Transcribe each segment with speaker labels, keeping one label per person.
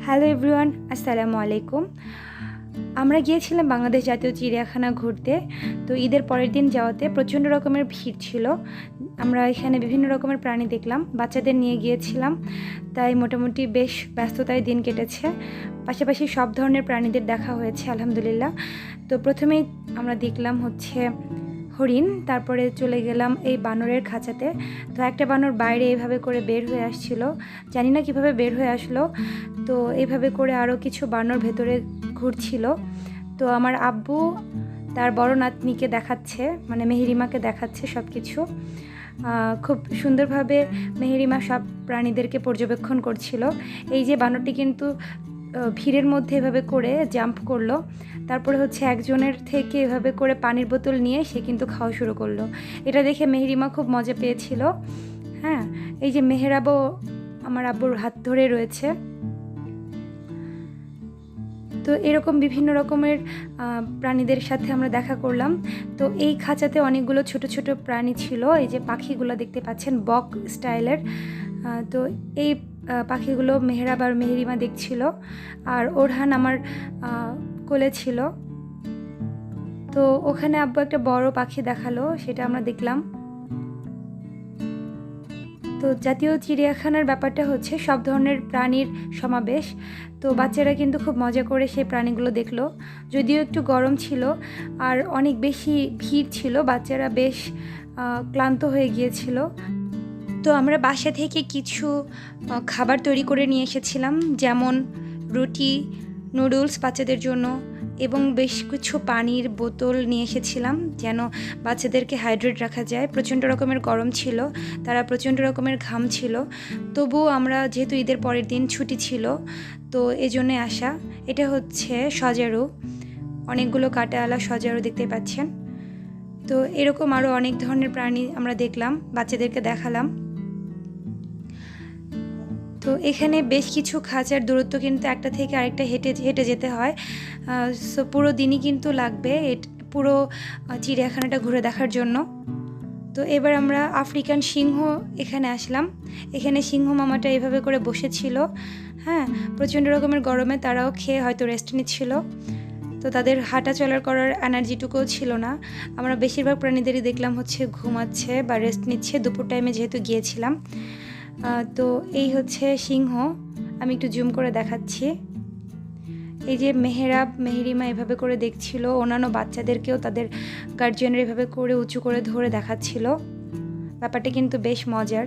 Speaker 1: Hello everyone আসসালামু আলাইকুম। আমরা গিয়েছিলাম বাংলাদেশ জাতীয় চিড়িয়াখানা ঘুরতে। তো ঈদের পরের দিন যাওয়াতে প্রচণ্ড রকমের ভিড় ছিল। আমরা এখানে বিভিন্ন রকমের প্রাণী দেখলাম, বাচ্চাদের নিয়ে গিয়েছিলাম। তাই মোটামুটি বেশ ব্যস্ততায় দিন কেটেছে। পাশাপাশি সব ধরনের প্রাণীদের দেখা হয়েছে, আলহামদুলিল্লাহ। তো প্রথমেই আমরা দেখলাম হচ্ছে হরিণ, তারপরে চলে গেলাম এই বানরের খাঁচাতে। তো একটা বানর বাইরে এইভাবে করে বের হয়ে আসছিল। জানি না কীভাবে বের হয়ে আসলো। তো এইভাবে করে আরও কিছু বানর ভেতরে ঘুরছিল। তো আমার আব্বু তার বড় নাতনিকে দেখাচ্ছে মানে মেহেরিমাকে দেখাচ্ছে সব কিছু খুব সুন্দরভাবে মেহেরিমা সব প্রাণীদেরকে পর্যবেক্ষণ করছিল। এই যে বানরটি কিন্তু ভিড়ের মধ্যে এভাবে করে জাম্প করল। তারপরে হচ্ছে একজনের থেকে এভাবে করে পানির বোতল নিয়ে সে কিন্তু খাওয়া শুরু করল। এটা দেখে মেহেরিমা খুব মজা পেয়েছিল। হ্যাঁ এই যে মেহেরাবও আমার আব্বুর হাত ধরে রয়েছে। তো এরকম বিভিন্ন রকমের প্রাণীদের সাথে আমরা দেখা করলাম। তো এই খাঁচাতে অনেকগুলো ছোট ছোট প্রাণী ছিল, এই যে পাখিগুলো দেখতে পাচ্ছেন, বক স্টাইলের। তো এই পাখিগুলো মেহরাব আর মেহেরিমা দেখছিল, আর ওরহান আমার কোলে ছিল। তো ওখানে আব্বু একটা বড় পাখি দেখাল, সেটা আমরা দেখলাম। তো জাতীয় চিড়িয়াখানার ব্যাপারটা হচ্ছে সব ধরনের প্রাণীর সমাবেশ। তো বাচ্চারা কিন্তু খুব মজা করে সেই প্রাণীগুলো দেখল। যদিও একটু গরম ছিল আর অনেক বেশি ভিড় ছিল, বাচ্চারা বেশ ক্লান্ত হয়ে গিয়েছিল। তো আমরা বাসা থেকে কিছু খাবার তৈরি করে নিয়ে এসেছিলাম, যেমন রুটি, নুডলস বাচ্চাদের জন্য। এবং বেশ কিছু পানির বোতল নিয়ে এসেছিলাম যেন বাচ্চাদেরকে হাইড্রেট রাখা যায়। প্রচণ্ড রকমের গরম ছিল, তারা প্রচণ্ড রকমের ঘাম ছিল। তবুও আমরা যেহেতু ঈদের পরের দিন ছুটি ছিল, তো এই জন্যে আসা। এটা হচ্ছে সজারু। অনেকগুলো কাটাওয়ালা সজারু দেখতে পাচ্ছেন। তো এরকম আরও অনেক ধরনের প্রাণী আমরা দেখলাম, বাচ্চাদেরকে দেখালাম। তো এখানে বেশ কিছু খাঁচার দূরত্ব কিন্তু একটা থেকে আরেকটা হেঁটে হেঁটে যেতে হয়। সো পুরো দিনই কিন্তু লাগবে পুরো চিড়িয়াখানাটা ঘুরে দেখার জন্য। তো এবার আমরা আফ্রিকান সিংহ এখানে আসলাম। এখানে সিংহ মামাটা এভাবে করে বসেছিল। হ্যাঁ প্রচণ্ড রকমের গরমে তারাও খেয়ে হয়তো রেস্ট নিচ্ছিল। তো তাদের হাঁটা চলার করার এনার্জিটুকুও ছিল না। আমরা বেশিরভাগ প্রাণীদেরই দেখলাম হচ্ছে ঘুমাচ্ছে বা রেস্ট নিচ্ছে। দুপুর টাইমে যেহেতু গিয়েছিলাম। তো এই হচ্ছে সিংহ। আমি একটু জুম করে দেখাচ্ছি। এই যে মেহেরাব, মেহেরিমা এভাবে করে দেখছিল, অন্যান্য বাচ্চাদেরকেও তাদের গার্জিয়ানরা এভাবে করে উঁচু করে ধরে দেখাচ্ছিল। ব্যাপারটা কিন্তু বেশ মজার।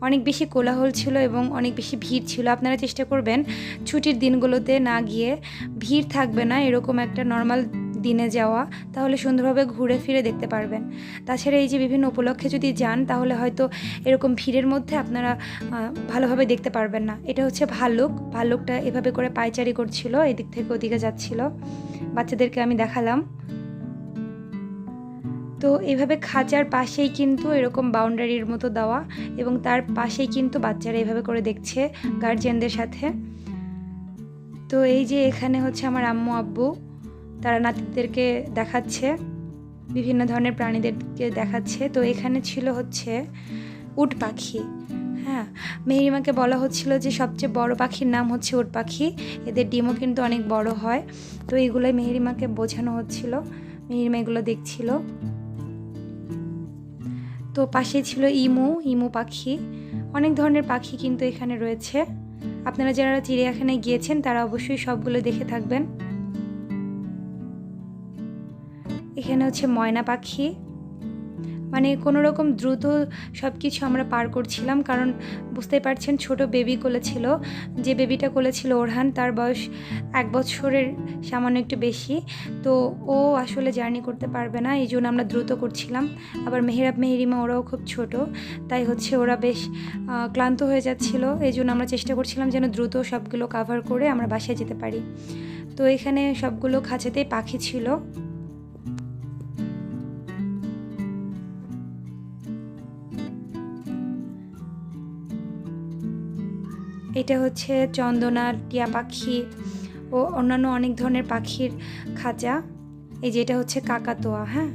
Speaker 1: অনেক বেশি কোলাহল ছিল এবং অনেক বেশি ভিড় ছিল। আপনারা চেষ্টা করবেন ছুটির দিনগুলোতে না গিয়ে। ভিড় থাকবে না, এরকম একটা নর্মাল দিনে যাওয়া, তাহলে সুন্দরভাবে ঘুরে ফিরে দেখতে পারবেন। তাছাড়া এই যে বিভিন্ন উপলক্ষে যদি যান, তাহলে হয়তো এরকম ভিড়ের মধ্যে আপনারা ভালোভাবে দেখতে পারবেন না। এটা হচ্ছে ভাল্লুক ভাল্লুকটা এভাবে করে পায়চারি করছিল, এদিক থেকে ওদিকে যাচ্ছিল। বাচ্চাদেরকে আমি দেখালাম। তো এইভাবে খাঁচার পাশেই কিন্তু এরকম বাউন্ডারির মতো দেওয়া এবং তার পাশেই কিন্তু বাচ্চারা এভাবে করে দেখছে গার্জিয়ানদের সাথে। তো এই যে এখানে হচ্ছে আমার আম্মু, আব্বু। তারা নাতিদেরকে দেখাচ্ছে, বিভিন্ন ধরনের প্রাণীদেরকে দেখাচ্ছে। তো এখানে ছিল হচ্ছে উট পাখি। হ্যাঁ মেহরিমাকে বলা হচ্ছিল যে সবচেয়ে বড় পাখির নাম হচ্ছে উট পাখি। এদের ডিমও কিন্তু অনেক বড় হয়। তো এগুলোই মেহরিমাকে বোঝানো হচ্ছিল। মেহরিমা এগুলো দেখছিল। তো পাশে ছিল ইমু ইমু পাখি। অনেক ধরনের পাখি কিন্তু এখানে রয়েছে। আপনারা যারা চিড়িয়াখানায় গিয়েছেন, তারা অবশ্যই সবগুলো দেখে থাকবেন। এখানে হচ্ছে ময়না পাখি। মানে কোনো রকম দ্রুত সব কিছু আমরা পার করছিলাম, কারণ বুঝতেই পারছেন ছোট বেবি কোলে ছিল। যে বেবিটা কোলে ছিল ওরহান, তার বয়স এক বছরের সামান্য একটু বেশি। তো ও আসলে জার্নি করতে পারবে না, এই জন্য আমরা দ্রুত করছিলাম। আবার মেহেরাব মেহেরিমা ওরাও খুব ছোট, তাই হচ্ছে ওরা বেশ ক্লান্ত হয়ে যাচ্ছিল। এই জন্য আমরা চেষ্টা করছিলাম যেন দ্রুত সবগুলো কাভার করে আমরা বাসায় যেতে পারি। তো এখানে সবগুলো খাঁচাতেই পাখি ছিল। এটা হচ্ছে চন্দনা টিয়া পাখি ও অন্যান্য অনেক ধরনের পাখির খাঁচা এই যে এটা হচ্ছে কাকাতোয়া হ্যাঁ?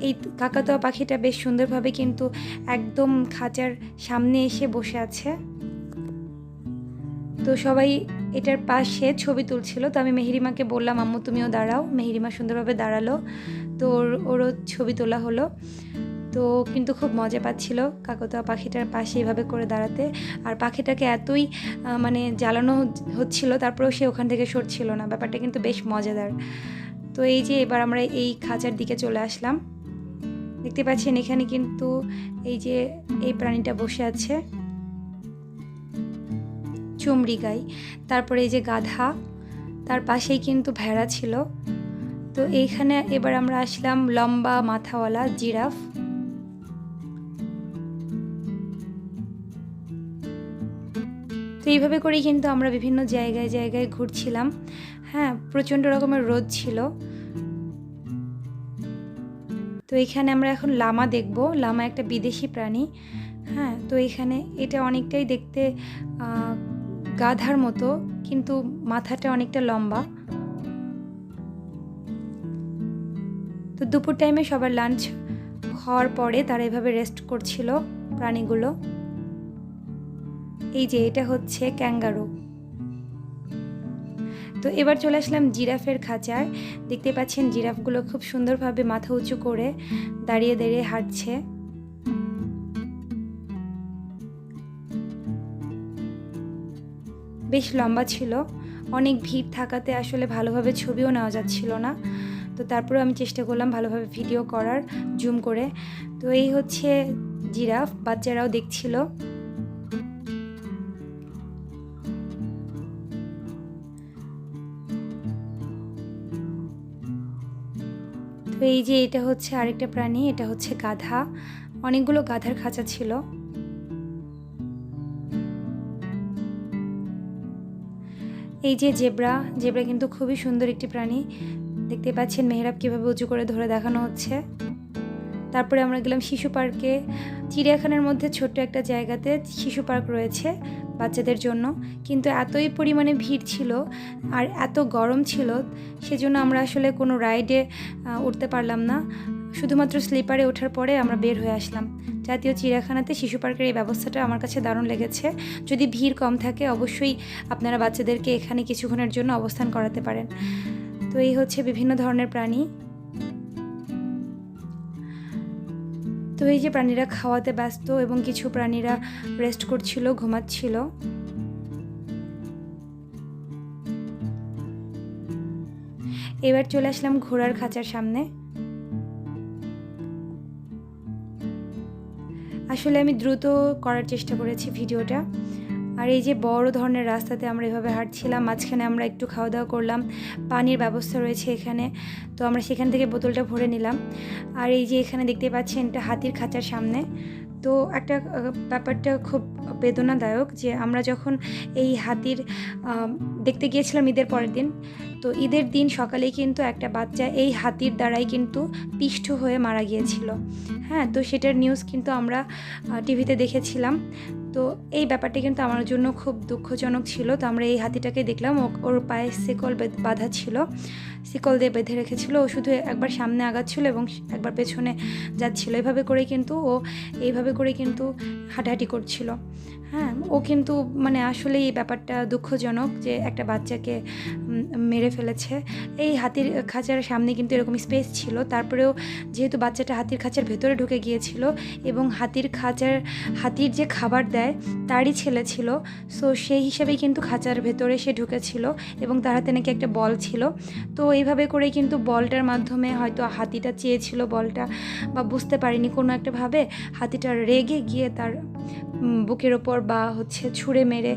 Speaker 1: এই কাকাতোয়া পাখিটা বেশ সুন্দরভাবে কিন্তু একদম খাঁচার সামনে এসে বসে আছে। তো সবাই এটার পাশে ছবি তুলছিল, তো আমি মেহেরিমাকে বললাম, আম্মু, তুমিও দাঁড়াও। মেহেরিমা সুন্দরভাবে দাঁড়াল, তো ওর, ওরও ছবি তোলা হলো। তো কিন্তু খুব মজা পাচ্ছিল কাকতায়া পাখিটার পাশে এভাবে করে দাঁড়াতে। আর পাখিটাকে এতই মানে জ্বালানো হচ্ছিল, তারপরেও সে ওখান থেকে সরছিল না। ব্যাপারটা কিন্তু বেশ মজাদার। তো এই যে এবার আমরা এই খাঁচার দিকে চলে আসলাম। দেখতে পাচ্ছেন এখানে কিন্তু এই যে এই প্রাণীটা বসে আছে। চুমড়ি গাই। তারপরে এই যে গাধা। তার পাশেই কিন্তু ভেড়া ছিল। তো এইখানে এবার আমরা আসলাম লম্বা মাথাওয়ালা জিরাফ। তো এইভাবে করেই কিন্তু আমরা বিভিন্ন জায়গায় জায়গায় ঘুরছিলাম। হ্যাঁ প্রচণ্ড রকমের রোদ ছিল। তো এখানে আমরা এখন লামা দেখব। লামা একটা বিদেশি প্রাণী। হ্যাঁ তো এখানে এটা অনেকটাই দেখতে গাধার মতো, কিন্তু মাথাটা অনেকটা লম্বা। তো দুপুর টাইমে সবার লাঞ্চ খাওয়ার পরে তারা এভাবে রেস্ট করছিল প্রাণীগুলো। এই যে এটা হচ্ছে ক্যাঙ্গারু। তো এবার চলে আসলাম জিরাফের খাঁচায়। দেখতে পাচ্ছেন জিরাফগুলো খুব সুন্দরভাবে মাথা উঁচু করে দাঁড়িয়ে দাঁড়িয়ে হাঁটছে। বেশ লম্বা ছিল। অনেক ভিড় থাকাতে আসলে ভালোভাবে ছবিও নেওয়া যাচ্ছিল না। তো তারপরে আমি চেষ্টা করলাম ভালোভাবে ভিডিও করার, জুম করে। তো এই হচ্ছে জিরাফ, বাচ্চারাও দেখছিল। এই যে এটা হচ্ছে আরেকটা প্রাণী, এটা হচ্ছে গাধা। অনেকগুলো গাধার খাঁচা ছিল। এই যে জেব্রা জেব্রা কিন্তু খুবই সুন্দর একটি প্রাণী। দেখতে পাচ্ছেন মেহরাব কীভাবে উঁচু করে ধরে দেখানো হচ্ছে। তারপরে আমরা গেলাম শিশু পার্কে। চিড়িয়াখানার মধ্যে ছোট্ট একটা জায়গাতে শিশু পার্ক রয়েছে। বাচ্চাদের জন্য। কিন্তু এতই পরিমাণে ভিড় ছিল আর এত গরম ছিল, সেজন্য আমরা আসলে কোনো রাইডে উঠতে পারলাম না। শুধুমাত্র স্লিপারে ওঠার পরে আমরা বের হয়ে আসলাম। জাতীয় চিড়িয়াখানাতে শিশু পার্কের এই ব্যবস্থাটা আমার কাছে দারুণ লেগেছে। যদি ভিড় কম থাকে, অবশ্যই আপনারা বাচ্চাদেরকে এখানে কিছুক্ষণের জন্য অবস্থান করাতে পারেন। তো এই হচ্ছে বিভিন্ন ধরনের প্রাণী। এই যে প্রাণীরা খাওয়াতে ব্যস্ত এবং কিছু প্রাণীরা রেস্ট করছিল, ঘুমাচ্ছিল। এবার চলে আসলাম ঘোড়ার খাঁচার সামনে। আসলে আমি দ্রুত করার চেষ্টা করেছি ভিডিওটা। আর এই যে বড় ধরনের রাস্তাতে আমরা এভাবে হাঁটছিলাম, মাঝখানে আমরা একটু খাওয়া দাওয়া করলাম, পানির ব্যবস্থা রয়েছে এখানে, তো আমরা সেখান থেকে বোতলটা ভরে নিলাম। আর এই যে এখানে দেখতে পাচ্ছেন এটা হাতির খাঁচার সামনে, তো একটা ব্যাপারটা খুব বেদনাদায়ক যে আমরা যখন এই হাতির দেখতে গিয়েছিলাম ঈদের পরের দিন, তো ঈদের দিন সকালেই কিন্তু একটা বাচ্চা এই হাতির দ্বারাই কিন্তু পিষ্ট হয়ে মারা গিয়েছিল। হ্যাঁ তো সেটার নিউজ কিন্তু আমরা টিভিতে দেখেছিলাম। তো এই ব্যাপারটি কিন্তু আমার জন্য খুব দুঃখজনক ছিল। তো আমরা এই হাতিটাকে দেখলাম ওর পায়ে সেকল বাঁধা ছিল। শিকল দিয়ে বেঁধে রেখেছিল। ও শুধু একবার সামনে আগাচ্ছিল এবং একবার পেছনে যাচ্ছিল। এভাবে করে কিন্তু ও, এইভাবে করে কিন্তু হাঁটাহাঁটি করছিল। হ্যাঁ ও কিন্তু মানে আসলে এই ব্যাপারটা দুঃখজনক যে একটা বাচ্চাকে মেরে ফেলেছে। এই হাতির খাঁচার সামনে কিন্তু এরকম স্পেস ছিল। তারপরেও যেহেতু বাচ্চাটা হাতির খাঁচার ভেতরে ঢুকে গিয়েছিল এবং হাতির খাঁচার, হাতির যে খাবার দেয় তারই ছেলে ছিল, সো সেই হিসাবেই কিন্তু খাঁচার ভেতরে সে ঢুকেছিল এবং তার হাতে নাকি একটা বল ছিল। তো এইভাবে করেই কিন্তু বলটার মাধ্যমে হয়তো হাতিটা চেয়েছিল বলটা বা বুঝতে পারিনি কোনো একটা ভাবে। হাতিটা রেগে গিয়ে তার বুকের ওপর বা হচ্ছে ছুঁড়ে মেরে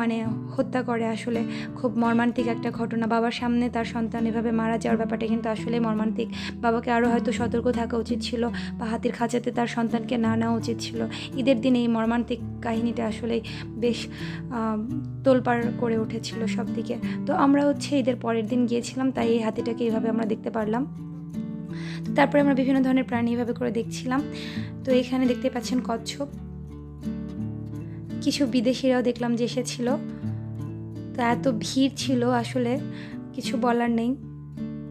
Speaker 1: মানে হত্যা করে আসলে। খুব মর্মান্তিক একটা ঘটনা। বাবার সামনে তার সন্তান এভাবে মারা যাওয়ার ব্যাপারটা কিন্তু আসলে মর্মান্তিক। বাবাকে আরও হয়তো সতর্ক থাকা উচিত ছিল বা হাতির খাঁচাতে তার সন্তানকে না নেওয়া উচিত ছিল। ঈদের দিনে এই মর্মান্তিক কাহিনীটা আসলে বেশ তোলপাড় করে উঠেছিল সব দিকে তো আমরা হচ্ছে ঈদের পরের দিন গিয়েছিলাম তাই এই হাতিটাকে এইভাবে আমরা দেখতে পারলাম। তারপরে আমরা বিভিন্ন ধরনের প্রাণী এভাবে করে দেখছিলাম। তো এখানে দেখতে পাচ্ছেন কচ্ছপ। কিছু বিদেশিরাও দেখলাম যে এসেছিল। তো এত ভিড় ছিল আসলে, কিছু বলার নেই।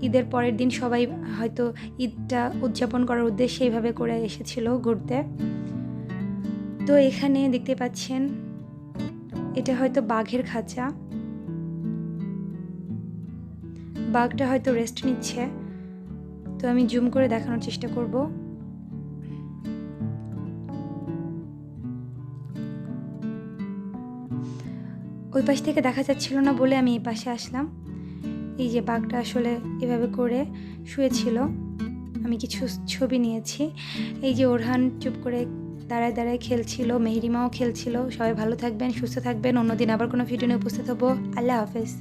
Speaker 1: ঈদের পরের দিন সবাই হয়তো ঈদটা উদযাপন করার উদ্দেশ্যে এইভাবে করে এসেছিল ঘুরতে। তো এখানে দেখতে পাচ্ছেন, এটা হয়তো বাঘের খাঁচা। বাঘটা হয়তো রেস্ট নিচ্ছে। তো আমি জুম করে দেখানোর চেষ্টা করব। ওই পাশ থেকে দেখা যাচ্ছিল না বলে আমি এই পাশে আসলাম। এই যে বাঘটা আসলে এভাবে করে শুয়েছিল। আমি কিছু ছবি নিয়েছি। এই যে ওরহান চুপ করে দাঁড়ায় দাঁড়ায় খেলছিল, মেহরিমাও খেলছিল। সবাই ভালো থাকবেন, সুস্থ থাকবেন। অন্যদিন আবার কোনো ভিডিও নিয়ে উপস্থিত হব। আল্লাহ হাফেজ।